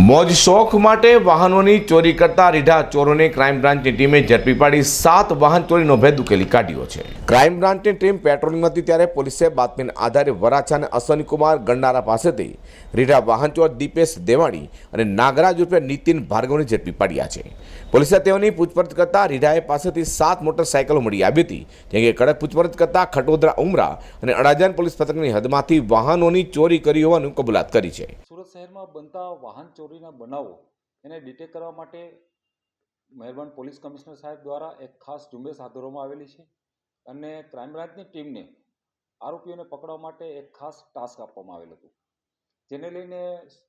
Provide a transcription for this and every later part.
મોજ શોખ માટે વાહનોની ચોરી કરતા રીઢા ચોરોને ક્રાઇમ બ્રાન્ચની ટીમે ઝડપી પાડી સાત વાહન ચોરીનો ભેદ ઉકેલી કાઢ્યો છે. ક્રાઇમ બ્રાન્ચની ટીમ પેટ્રોલિંગમાં હતી ત્યારે પોલીસે બાતમીના આધારે વરાછા અને અશ્વનીકુમાર ગંડારા પાસેથી રીઢા વાહન ચોર દીપેશ દેવાણી અને નાગરાજ રૂપે નીતિન ભાર્ગવને ઝડપી પાડ્યા છે. પોલીસે તેઓની પૂછપરછ કરતા રીઢાએ પાસેથી સાત મોટરસાયકલો મળી આવી હતી, જેમ કે કડક પૂછપરછ કરતા ખટોદરા ઉમરા અને અડાજણ પોલીસ પથકની હદમાંથી વાહનોની ચોરી કરી હોવાનું કબૂલાત કરી છે. સુરત શહેરમાં બનતા વાહન ચોરીના બનાવો, એને ડિટેક્ટ કરવા માટે મહેરબાન પોલીસ કમિશનર સાહેબ દ્વારા એક ખાસ ઝુંબેશ હાથ ધરવામાં આવેલી છે અને ક્રાઇમ બ્રાન્ચની ટીમને આરોપીઓને પકડવા માટે એક ખાસ ટાસ્ક આપવામાં આવેલ હતું. જેને લઈને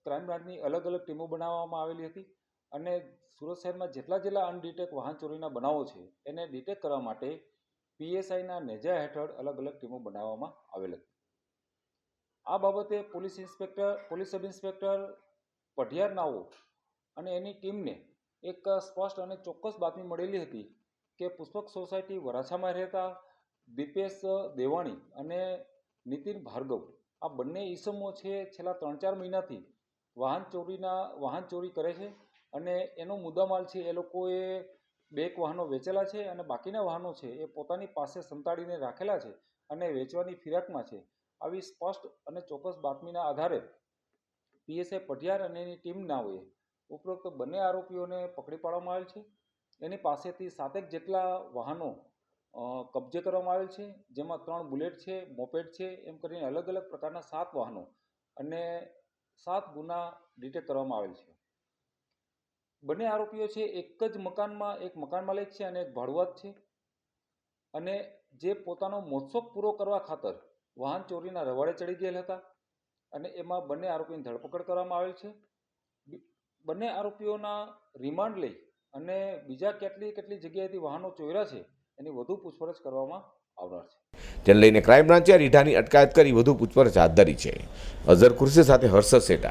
ક્રાઇમ બ્રાન્ચની અલગ અલગ ટીમો બનાવવામાં આવેલી હતી અને સુરત શહેરમાં જેટલા જેટલા અનડિટેક વાહન ચોરીના બનાવો છે, એને ડિટેક કરવા માટે પીએસઆઈના નેજા હેઠળ અલગ અલગ ટીમો બનાવવામાં આવેલ હતી. આ બાબતે police inspector, police sub inspector Padhiyar નાઓ અને એની ટીમને એક સ્પષ્ટ અને ચોક્કસ બાતમી મળેલી હતી કે પુષ્પક સોસાયટી વરાછામાં રહેતા દીપેશ દેવાણી અને નીતિન ભાર્ગવ આ બંને ઈસમો છે છેલ્લા ત્રણ ચાર મહિનાથી વાહન ચોરીના, વાહન ચોરી કરે છે અને એનો મુદ્દામાલ છે એ લોકોએ બે વાહનો વેચેલા છે અને બાકીના વાહનો છે એ પોતાની પાસે સંતાડીને રાખેલા છે અને વેચવાની ફિરાકમાં છે. આવી સ્પષ્ટ અને ચોક્કસ બાતમીના આધારે પીએસઆઈ પઢિયાર અને એની ટીમનાઓએ ઉપરોક્ત બંને આરોપીઓને પકડી પાડવામાં આવેલ છે. એની પાસેથી સાતેક જેટલા વાહનો કબજે કરવામાં આવેલ છે. જેમાં ત્રણ બુલેટ છે, મોપેડ છે, એમ કરીને અલગ અલગ પ્રકારના સાત વાહનો અને સાત ગુના ડિટેક્ટ કરવામાં આવેલ છે. બંને આરોપીઓ છે, એક જ મકાનમાં, એક મકાન માલિક છે અને એક ભાડુઆત છે. અને જે પોતાનો મોત્સોક પૂરો કરવા ખાતર વાહન ચોરીના રવાડે ચડી ગયેલ હતા. અને એમાં બંને આરોપીની ધરપકડ કરવામાં આવેલ છે. બંને આરોપીઓના રિમાન્ડ લઈ અને બીજા કેટલી કેટલી જગ્યાએથી વાહનો ચોર્યા છે એની વધુ પૂછપરછ કરવામાં આવનાર છે. જેને લઈને ક્રાઇમ બ્રાન્ચે રીઢાની અટકાયત કરી વધુ પૂછપરછ હાથ ધરી છે. અઝર ખુરશી સાથે હર્ષદ સેટા.